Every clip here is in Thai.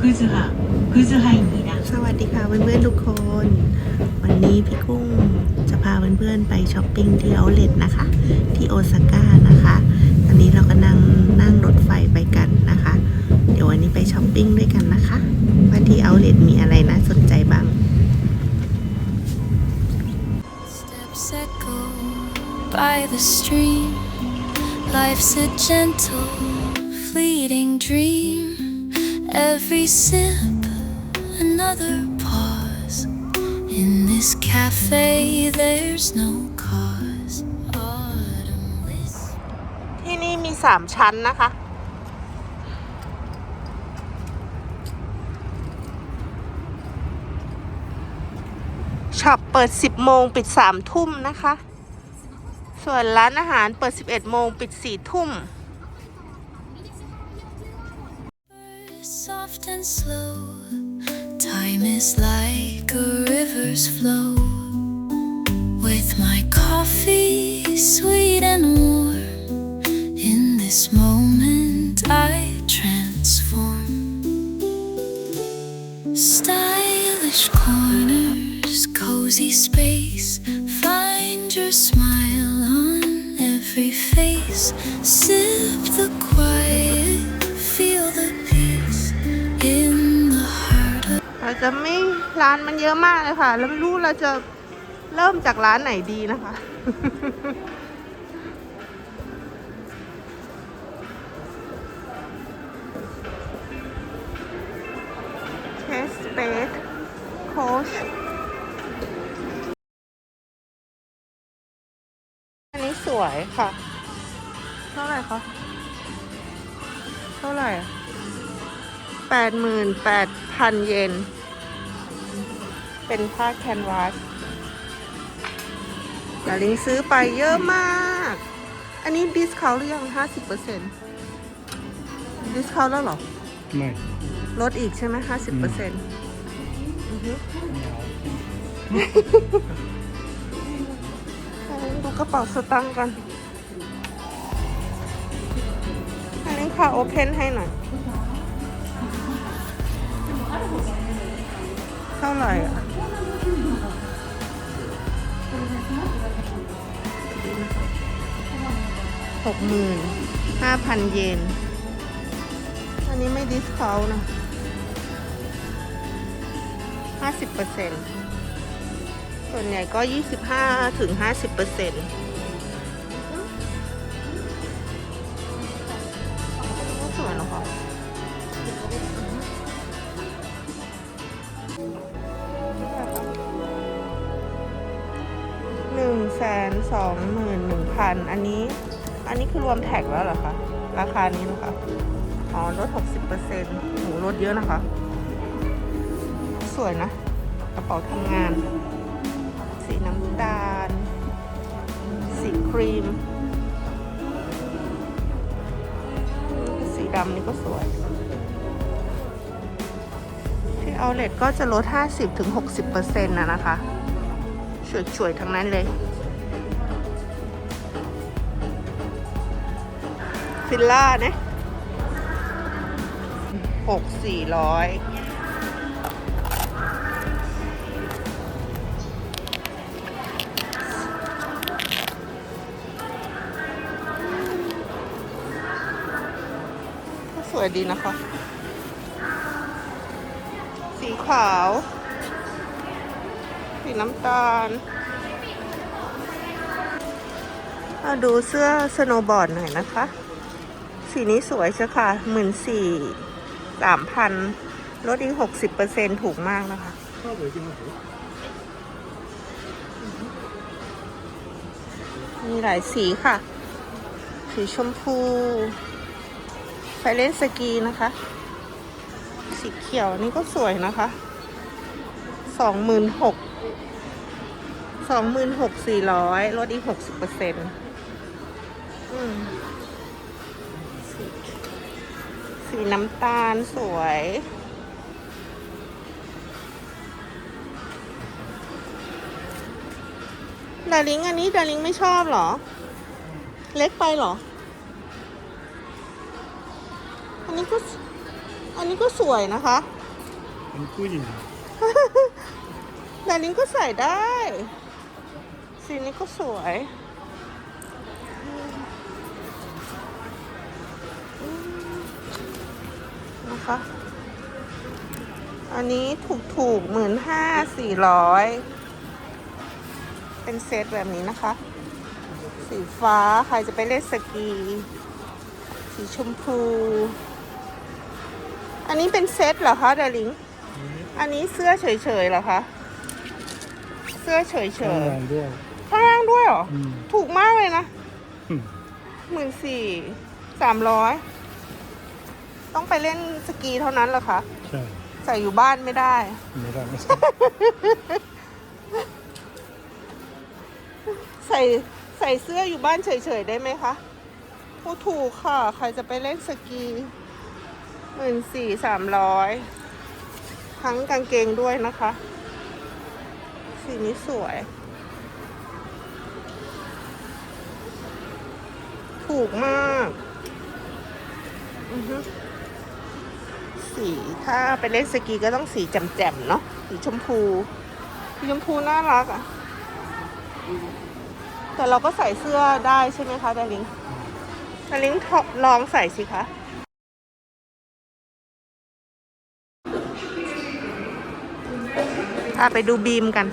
พืชค่ะพืชไฮนี้นะสวัสดีค่ะเพื่อนๆทุกคน วันนี้พี่กุ้งจะพาเพื่อนๆไปช้อปปิ้งที่เอาเลตนะคะ ที่โอซาก้านะคะ ตอนนี้เราก็นั่งนั่งรถไฟไปกันนะคะ เดี๋ยววันนี้ไปช้อปปิ้งด้วยกันนะคะว่าที่เอาเลตมีอะไรน่าสนใจบ้าง by the stream. Life's a gentle, fleeting dream. Every sip, another pause. In this cafe, there's no cause. Autumn whisper. ที่นี่มีสามชั้นนะคะ ช็อปเปิด 10 โมงปิด 3 ทุ่มนะคะ ส่วนร้านอาหารเปิด 11 โมงปิด 4 ทุ่ม and slow, time is like a river's flow. With my coffee, sweet and warm, in this moment I transform. Stylish corners, cozy space, find your smile เราจะไม่ร้านมันเยอะมากเลยค่ะ แล้วไม่รู้เราจะเริ่มจากร้านไหนดีนะคะเทสเบกโคชอันนี้สวยค่ะ เท่าไหร่คะ เท่าไหร่แปดหมื่นแปดพันเยน เป็นผ้าแคนวาสดาลิงซื้อไปเยอะมาก อันนี้ดิสคาวหรือยังห้าสิบเปอร์เซ็นต์ดิสคาวแล้วเหรอ ไม่ลดอีกใช่ไหมห้าสิบเปอร์เซ็นต์ดูกระเป๋าสตางค์กันอันนี้ค่ะโอเพนให้หน่อย เท่าไหร่อะ หกหมื่นห้าพันเยน อันนี้ไม่ดิสคาวนะห้าสิบเปอร์เซ็นต์ส่วนใหญ่ก็ยี่สิบห้าถึงห้าสิบเปอร์เซ็นต์ นหนึ่งพันอันนี้ อันนี้คือรวมแท็กแล้วเหรอคะ ราคานี้นะคะ อ๋อ ลด 60%หนูลดเยอะนะคะ สวยนะ กระเป๋าทำงาน สีน้ำตาล สีครีม สีดำนี่ก็สวย ที่เอาเลทก็จะลด 50-60%นะนะคะช่วยๆ ทั้งนั้นเลย ฟิลล่าเนี่ยหกสี่ร้อยก็สวยดีนะคะ สีขาว สีน้ำตาลมาดูเสื้อสโนว์บอร์ดหน่อยนะคะ สีนี้สวยเชียวค่ะหมื่นสี่สามพันลดอีกหกสิบเปอร์เซ็นถูกมากนะคะ มีหลายสีค่ะ สีชมพูไฟเล่นสกีนะคะ สีเขียวนี่ก็สวยนะคะสองหมื่นหกสองหมื่นหกสี่ร้อยลดอีกหกสิบเปอร์เซ็นต์อืม สีน้ำตาลสวย ดาริงอันนี้ดาริงไม่ชอบเหรอ เล็กไปเหรอ อันนี้ก็สอันนี้ก็สวยนะคะเป็นผู้หญิงแต่นิ้งก็ใส่ได้ สีนี้ก็สวยอืม นะคะ อันนี้ถูกถูกหมื่นห้าสี่ร้อย เป็นเซตแบบนี้นะคะ สีฟ้าใครจะไปเล่นสกี สีชมพู อันนี้เป็นเซตเหรอคะดาริง อันนี้เสื้อเฉยๆเหรอคะ เสื้อเฉยทำงานด้วยๆข้างล่างด้วยเหรออืมถูกมากเลยนะอืมหมื่นสี่สามร้อย ต้องไปเล่นสกีเท่านั้นเหรอคะใช่ใส่อยู่บ้านไม่ได้ ไม่ได้ไม่ใช่ใส่ใส่เสื้ออยู่บ้านเฉยๆได้ไหมคะพูดถูกค่ะ ใครจะไปเล่นสกีหมื่นสี่สามร้อยทั้งกางเกงด้วยนะคะ สีนี้สวย ถูกมาก อือฮึ สีถ้าไปเล่นสกีก็ต้องสีแจ่มๆเนาะสีชมพูสีชมพูน่ารักอะ่ะ แต่เราก็ใส่เสื้อได้ใช่ไหมคะดาริงดาริงลองใส่สิคะพาไปดูบีมกัน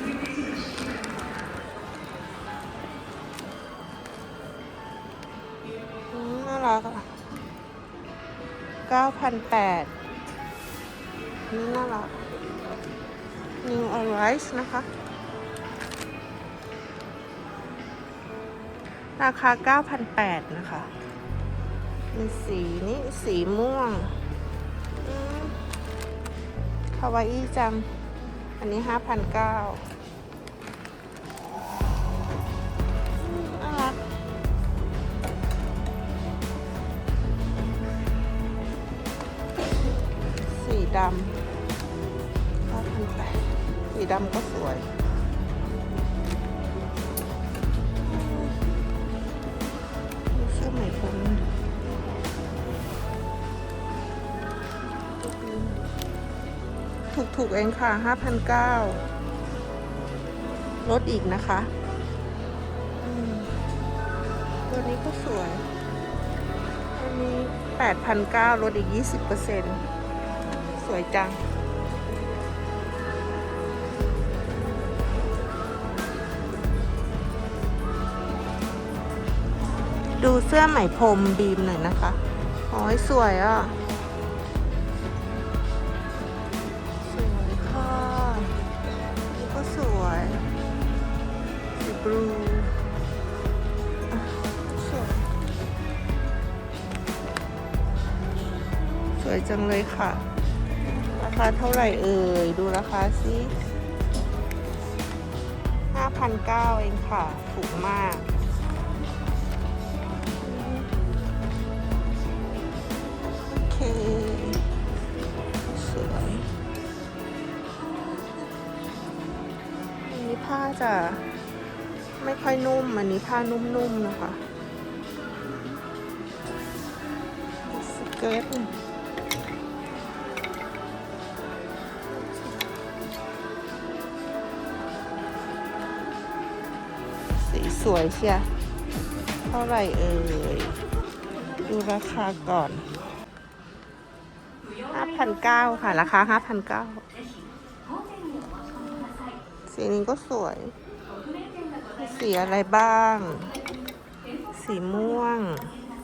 น่ารักอะเก้าพั นี่น่ารัก New Arise นะคะ ราคา 9,800 นะคะ มีสีนี้สีม่วงคาวาอี้จัง อันนี้ 5,900 สีดำ9,800สีดำก็สวยเสื้อไหมพรมถูกถูกๆเองค่ะ 5,900ลดอีกนะคะตัวนี้ก็สวย อันนี้ 8,900ลดอีก 20%เอร์ สวยจัง ดูเสื้อไหมพรมบีมหน่อยนะคะโอ้ยสวยอะสวยค่ะนี่ก็สวยสีบลูสวยสวยจังเลยค่ะ คาเท่าไหร่เอ่ย ดูราคาสิ5,900เองค่ะ ถูกมากโอเคสวยอันนี้ผ้าจะไม่ค่อยนุ่ม อันนี้ผ้านุ่มๆนะคะสเกิร์ต สวยเชียเท่าไหร่เอ่ย ดูราคาก่อน5,900ค่ะ ราคา5,900สีนี้ก็สวย สีอะไรบ้าง สีม่วง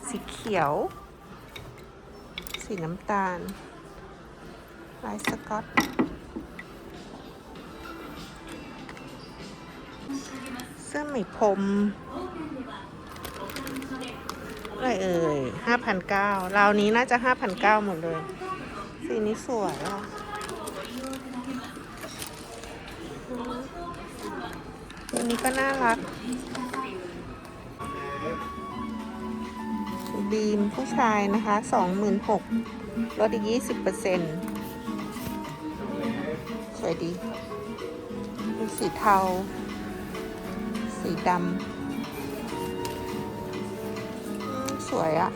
สีเขียว สีน้ำตาลลายสกอต ไหมพรมอะไรเอ่ยห้าพันเก้าราวนี้น่าจะห้าพันเก้าหมดเลย สีนี้สวยอะอืมตัวนี้ก็น่ารักบีมผู้ชายนะคะสองหมื่นหกลดอีกยี่สิบเปอร์เซ็นต์สวยดีมีสีเทา สีดำสวยอะ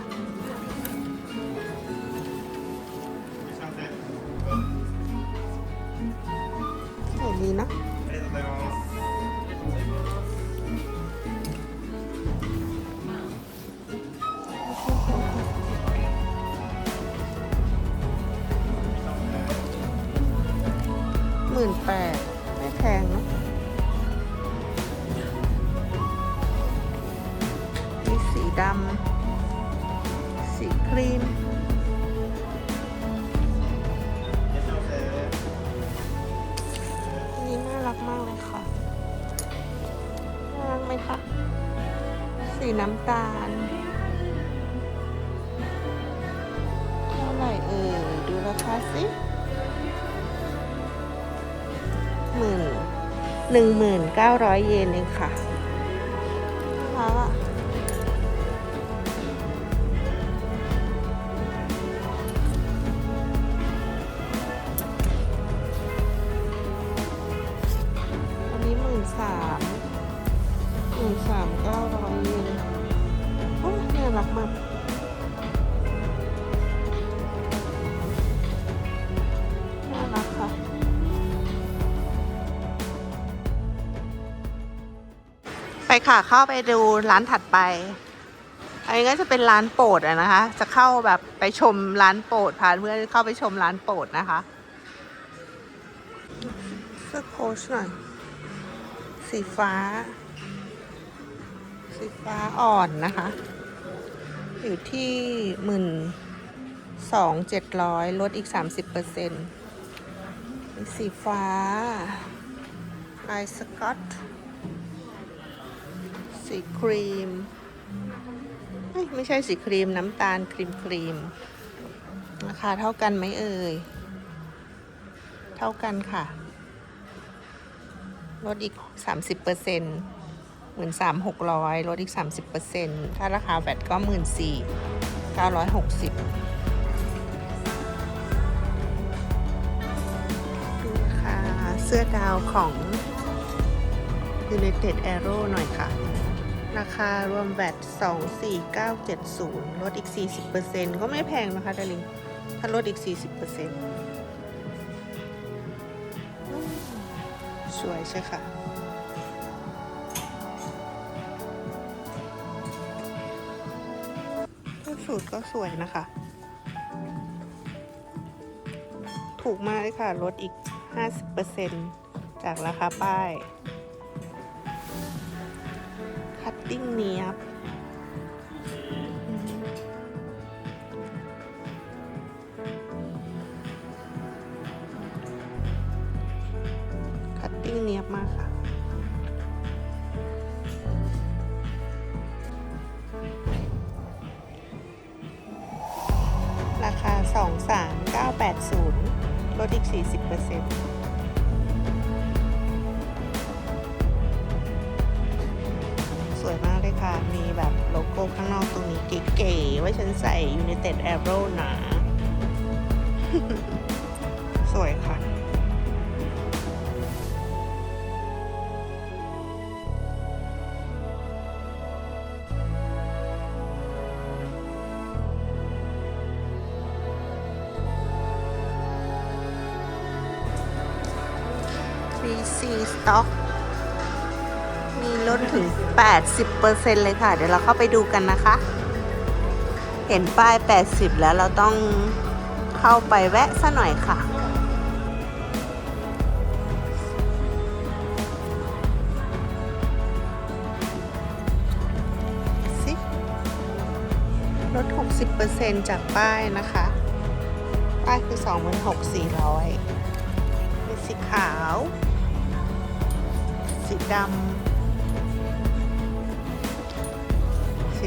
สีน้ำตาล เท่าไหร่เอ่ยดูราคาสิหมื่นหนึ่งหมื่นเก้าร้อยเยนเองค่ะ ค่ะเข้าไปดูร้านถัดไปอันนี้ก็จะเป็นร้านโปรดอะนะคะ จะเข้าแบบไปชมร้านโปรดพาเพื่อนเข้าไปชมร้านโปรดนะคะเสื้อโค้ชหน่อย สีฟ้า สีฟ้าอ่อนนะคะ อยู่ที่หมื่นสองเจ็ดร้อยลดอีกสามสิบเปอร์เซ็นต์สีฟ้าลายสกอต สีครีม ไม่ใช่สีครีมน้ำตาลครีมครีมราคาเท่ากันไหมเอ่ย เท่ากันค่ะ ลดอีก 30เปอร์เซ็นต์หมื่นสามหกร้อยลดอีก 30เปอร์เซ็นต์ถ้าราคาแบตก็หมื่นสี่เก้าร้อยหกสิบดูราคาเสื้อดาวของ United Arrow หน่อยค่ะ ราคารวมแบต24970 ลดอีก 40%ก็ไม่แพงนะคะดาริงถ้าลดอีก 40%สวยใช่ค่ะ สูตรก็สวยนะคะ ถูกมากเลยค่ะ ลดอีก 50%จากราคาป้าย คัตติ้งเนียบคัตติ้งเนียบมากค่ะ ราคา 23980 ลดอีก 40%ส ค่ะ มีแบบโลโก้ข้างนอกตรงนี้เก๋ๆไว้ฉันใส่ United Arrow หนา สวยค่ะ 3C Stock มีลดถึง 80%เลยค่ะ เดี๋ยวเราเข้าไปดูกันนะคะ เห็นป้าย 80 แล้วเราต้องเข้าไปแวะซะหน่อยค่ะสิลด 60%จากป้ายนะคะ ป้ายคือ26,400เป็นสีขาว สีดำ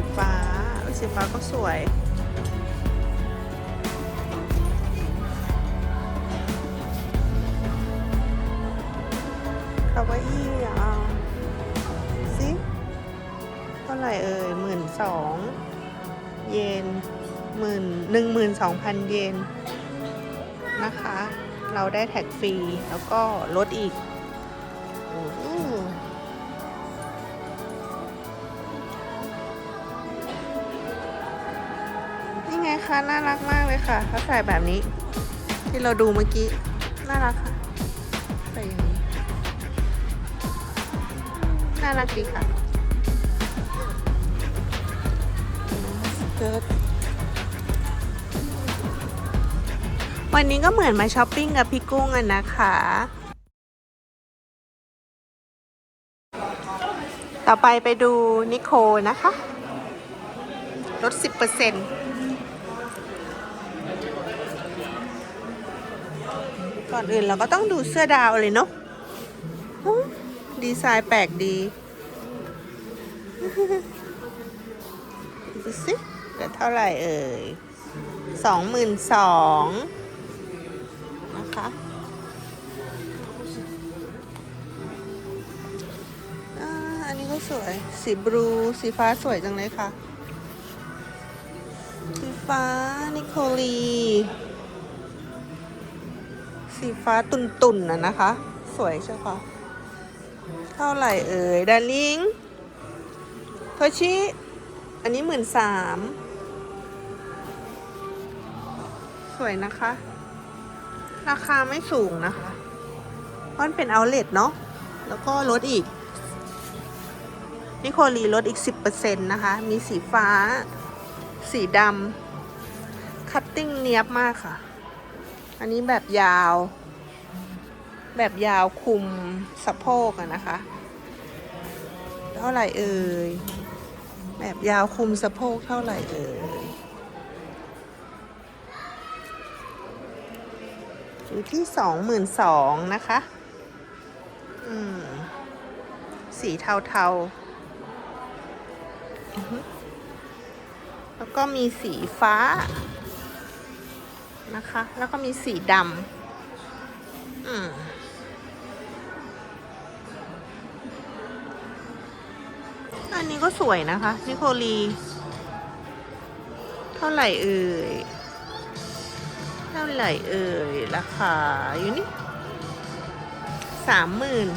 สีฟ้าสีฟ้าก็สวยคาวาอี้อะสิเท่าไหร่เอ่ยหมื่นสองเยนหมื่นหนึ่งหมื่นสองพันเยนนะคะ เราได้แท็กฟรี แล้วก็ลดอีก รักมากเลยค่ะเขาใส่แบบนี้ ที่เราดูเมื่อกี้ น่ารักค่ะใส่อย่างนี้ น่ารักดีค่ะสเกิร์ตวันนี้ก็เหมือนมาช้อปปิ้งกับพี่กุ้งอะนะคะ ต่อไปไปดูนิโคนะคะ ลดสิบเปอร์เซ็นต์ ก่อนอื่นเราก็ต้องดูเสื้อดาวเลยเนาะดีไซน์แปลกดีดูสิเหลือเท่าไหร่เอ่ยสองหมื่นสองนะคะอันนี้ก็สวย สีบลู สีฟ้าสวยจังเลยค่ะ สีฟ้า นิโคลี สีฟ้าตุนๆนน่ะนะคะ สวยใช่ปะเท่าไหร่เอ่ยดาริงโทชิ อันนี้หมื่นสามสวยนะคะ ราคาไม่สูงนะคะเพราะมันเป็นเอาเล t เนาะแล้วก็ลดอีก นิโคลีลดอีก 10%นะคะ มีสีฟ้า สีดำคัตติ้งเนียบมากค่ะ อันนี้แบบยาว แบบยาวคุมสะโพกอะนะคะ เท่าไหร่เอ่ย แบบยาวคุมสะโพกเท่าไหร่เอ่ยอยู่ที่สองหมื่นสองนะคะ อืม สีเทาๆอือฮึแล้วก็มีสีฟ้า นะคะ แล้วก็มีสีดำอืมอันนี้ก็สวยนะคะ นิโคลี เท่าไหร่เอ่ย เท่าไหร่เอ่ย ราคาอยู่นี่สามหมื่น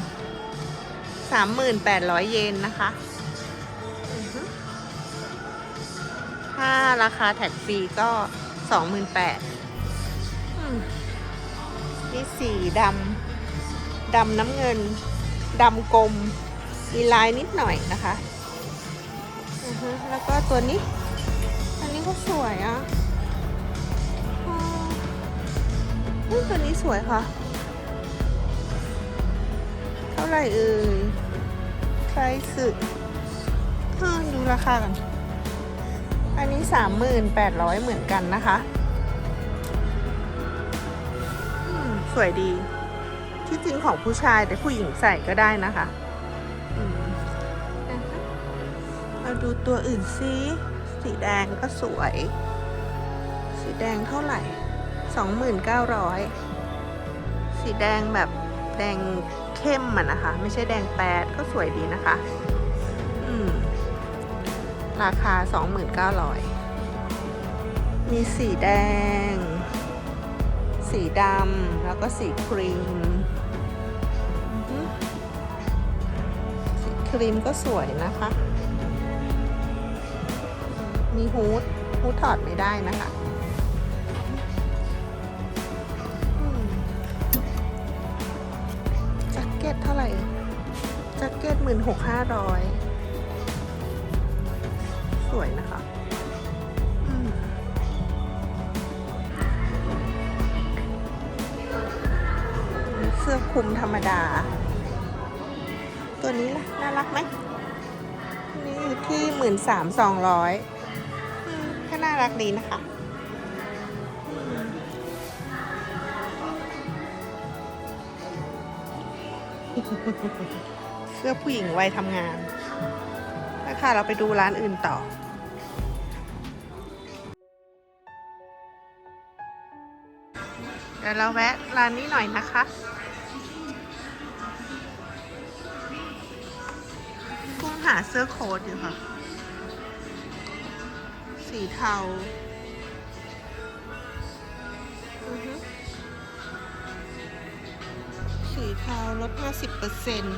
สามหมื่นแปดร้อยเยนนะคะถ้าราคาแท็กฟรีก็สองหมื่นแปด นี่สีดำดำน้ำเงินดำกลมมีลายนิดหน่อยนะคะแล้วก็ตัวนี้ อันนี้ก็สวยอะอ๋ออุ๊ยตัวนี้สวยค่ะ เท่าไหร่เอ่ยใครสึเออดูราคากัน อันนี้สามหมื่นแปดร้อยเหมือนกันนะคะ สวยดี ที่จริงของผู้ชายแต่ผู้หญิงใส่ก็ได้นะคะอืมนะคะมาดูตัวอื่นซิสีแดงก็สวย สีแดงเท่าไหร่สองหมื่นเก้าร้อยสีแดงแบบแดงเข้มอะนะคะ ไม่ใช่แดงแปดก็สวยดีนะคะ อืม ราคา2,900มีสีแดง สีดำแล้วก็สีครีม สีครีมก็สวยนะคะ มีฮูดฮูดถอดไม่ได้นะคะแจ็คเก็ตเท่าไหร่แจ็คเก็ตหมื่นหกห้าร้อยสวยนะคะ สื้อคลุมธรรมดา ตัวนี้ล่ะ น่ารักไหมนี้อยู่ที่หมื่นสามสองร้อยก็น่ารักดีนะคะเสื้อผู้หญิงวัยทำงานแล้วค่ะเราไปดูร้านอื่นต่อเดี๋ยวเราแวะร้านนี้หน่อยนะคะ หาเสื้อโค้ทอยู่ค่ะ สีเทาอือฮึสีเทาลด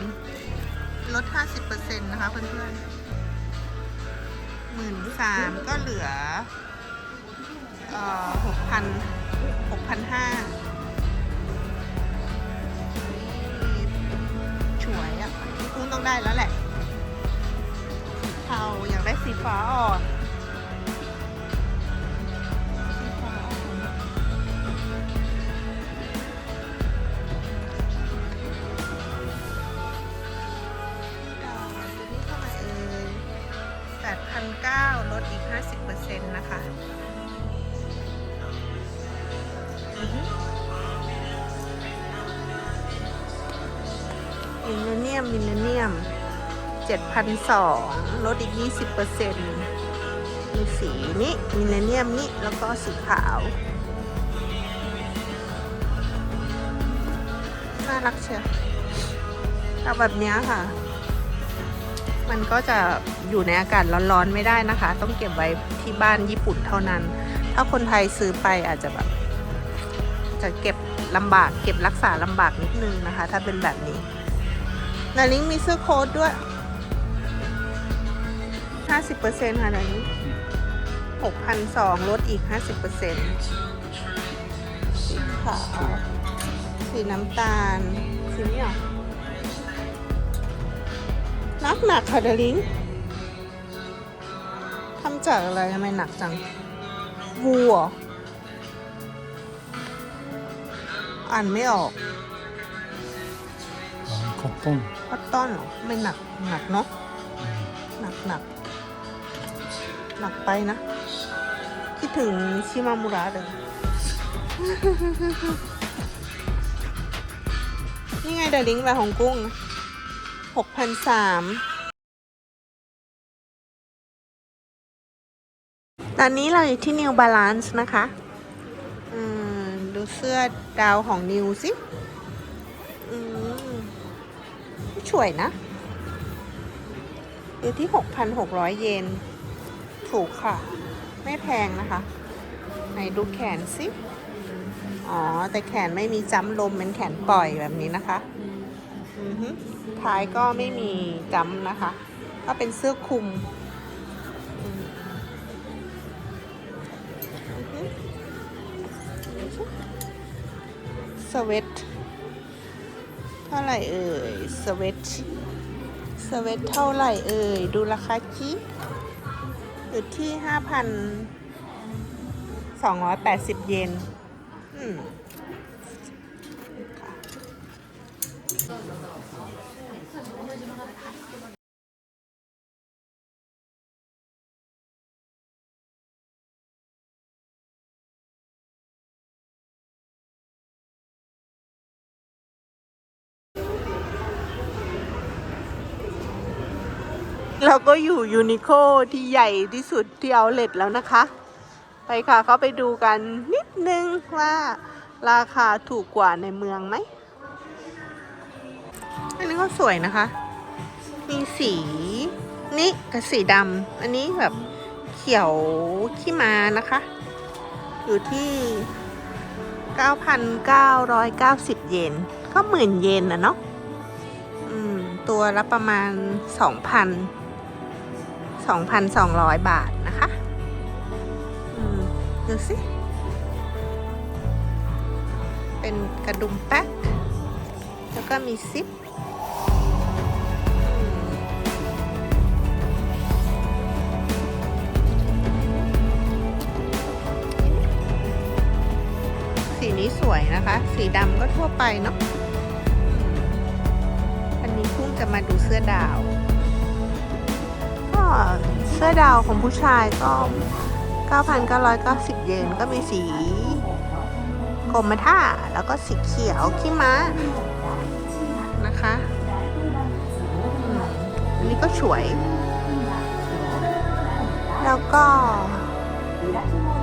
50%ลด 50%นะคะเพื่อนๆหมื่นสามก็เหลือเอ่อหกพันหกพันห้าฉวยอะพี่กุ้งต้องได้แล้วแหละสี เทาอยากได้สีฟ้าอ่อนสีฟ้าอ่อนอ่าตัวนี้เท่าไหร่เอ่ยแปดพันเก้าลดอีก 50%นะคะอือฮึมิลเลเนียม มิลเลเนียม 7,200 ลดอีก 20%มีสีนี้มิลเนียมนี้ แล้วก็สีขาว น่ารักเชียวเอาแบบนี้ค่ะ มันก็จะอยู่ในอากาศร้อนๆไม่ได้นะคะ ต้องเก็บไว้ที่บ้านญี่ปุ่นเท่านั้น ถ้าคนไทยซื้อไปอาจจะแบบ จะเก็บลำบาก เก็บรักษาลำบากนิดนึงนะคะ ถ้าเป็นแบบนี้นาลิงมีเสื้อโค้ทด้วย 50%ค่ะเดี๋ยวนี้หกพันสองลดอีกห้าสิบเปอร์เซ็นต์สีขาว สีน้ำตาล สีนี้หรอนักหนักค่ะเดลิงทำจากอะไรทำไมหนักจังวัวอ่านไม่ออกคอตต้นคอตตอนเหรอ ไม่หนัก หนักเนาะ หนักหนัก หนักไปนะ คิดถึงชิมามุระเลยนี่ไงเดลิงแบบของกุ้งหกพันสามตอนนี้เราอยู่ที่ New Balance นะคะดูเสื้อดาวของนิวสิอืมสวยนะ อยู่ที่ 6,600 เยน ถูกค่ะ ไม่แพงนะคะไหนดูแขนสิอ๋อ แต่แขนไม่มีจ้ำลมเป็นแขนปล่อยแบบนี้นะคะอือฮึท้ายก็ไม่มีจ้ำนะคะ ก็เป็นเสื้อคลุมอืมอือฮึสเวตเท่าไหร่เอ่ยสเวตสเวตเท่าไหร่เอ่ย ดูราคาจิ อยู่ที่ 5,280 เยนอืม เราก็อยู่ยูนิโคที่ใหญ่ที่สุดที่เอาเลตแล้วนะคะ ไปค่ะเขาไปดูกันนิดนึงว่าราคาถูกกว่าในเมืองไหม อันนี้ก็สวยนะคะ มีสีนี้กับสีดำอันนี้แบบเขียวขี้มานะคะ อยู่ที่ 9,990 เยนก็หมื่นเยนนะเนาะตัวละประมาณ 2,000 2,200 บาทนะคะอืมดูสิ เป็นกระดุมแป๊ก แล้วก็มีซิปสีนี้สวยนะคะ สีดำก็ทั่วไปเนาะ อันนี้เพุ่งจะมาดูเสื้อดาว เสื้อดาวของผู้ชายก็ 9,990 เยนก็มีสีกรมท่าแล้วก็สีเขียวขี้ม้านะคะอันนี้ก็สวย แล้วก็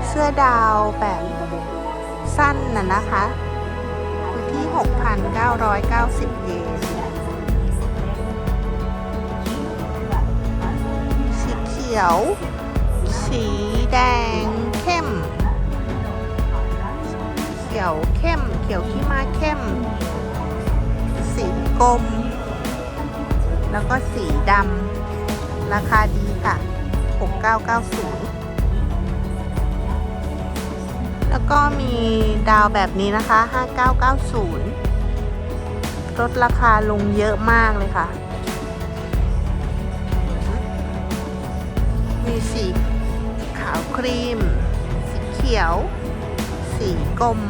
เสื้อดาวแบบสั้นน่ะนะคะอยู่ที่ 6,990 เยน ขียว สีแดงเข้ม เขียวเข้ม เขียวขี้ม้าเข้ม สีกรมแล้วก็สีดำราคาดีค่ะ 6990 แล้วก็มีดาวแบบนี้นะคะ 5990 ลดราคาลงเยอะมากเลยค่ะ มีสีขาวครีม สีเขียว สีกรม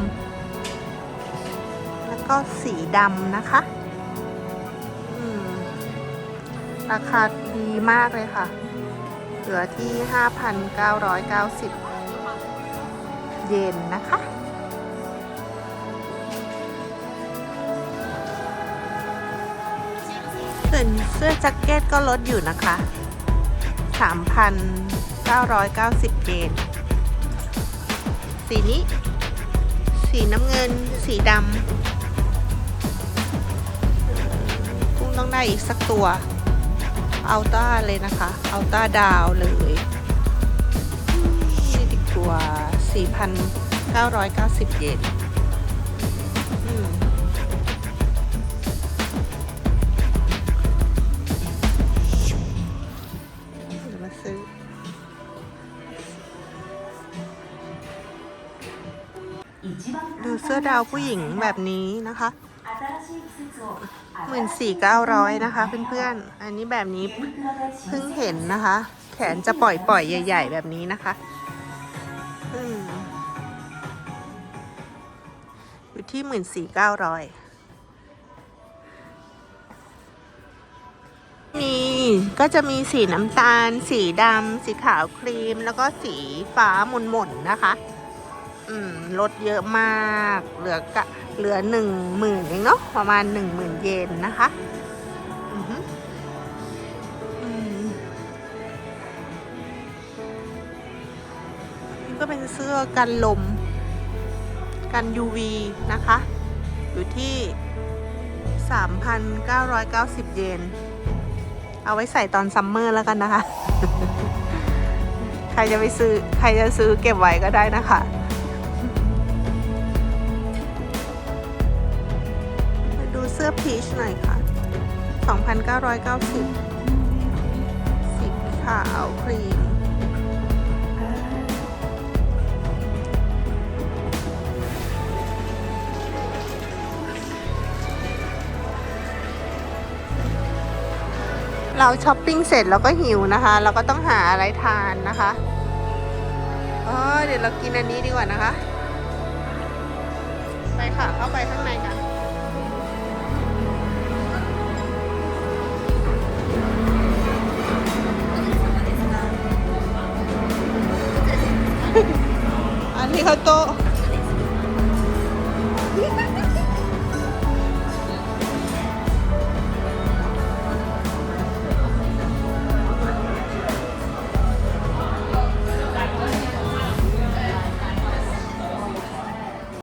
แล้วก็สีดำนะคะ ราคาดีมากเลยค่ะ เหลือที่ 5,990 เยนนะคะส่วนเสื้อแจ็คเก็ตก็ลดอยู่นะคะ 3,990 เยน สีนี้ สีน้ำเงิน สีดำกุ้งต้องได้อีกสักตัวอัลต้าเลยนะคะอัลต้าดาวเลยนี่ดีกว่า 4,990 เยน สื้อดาวผู้หญิงแบบนี้นะคะหมื่นสี่เก้าร้อยนะคะเพื่อนๆ อันนี้แบบนี้เพิ่งเห็นนะคะ แขนจะปล่อยๆ ใหญ่ ๆ แบบนี้นะคะอยู่ที่หมื่นสี่เก้าร้อยมีก็จะมีสีน้ำตาล สีดำ สีขาวครีม แล้วก็สีฟ้าหม่นๆนะคะ อืมลดเยอะมาก เหลือกะเหลือหนึ่งหมื่นเองเนาะประมาณหนึ่งหมื่นเยนนะคะนี่ก็เป็นเสื้อกันลม กัน UV นะคะ อยู่ที่ 3,990 เยน เอาไว้ใส่ตอนซัมเมอร์แล้วกันนะคะ ใครจะไปซื้อ ใครจะซื้อเก็บไว้ก็ได้นะคะ พีชหน่อยค่ะ 2,990 สีขาวครีม เราช้อปปิ้งเสร็จเราก็หิวนะคะ เราก็ต้องหาอะไรทานนะคะอ๋อเดี๋ยวเรากินอันนี้ดีกว่านะคะ ไปค่ะเข้าไปข้างในกัน อันนี้เขาโต๊ะ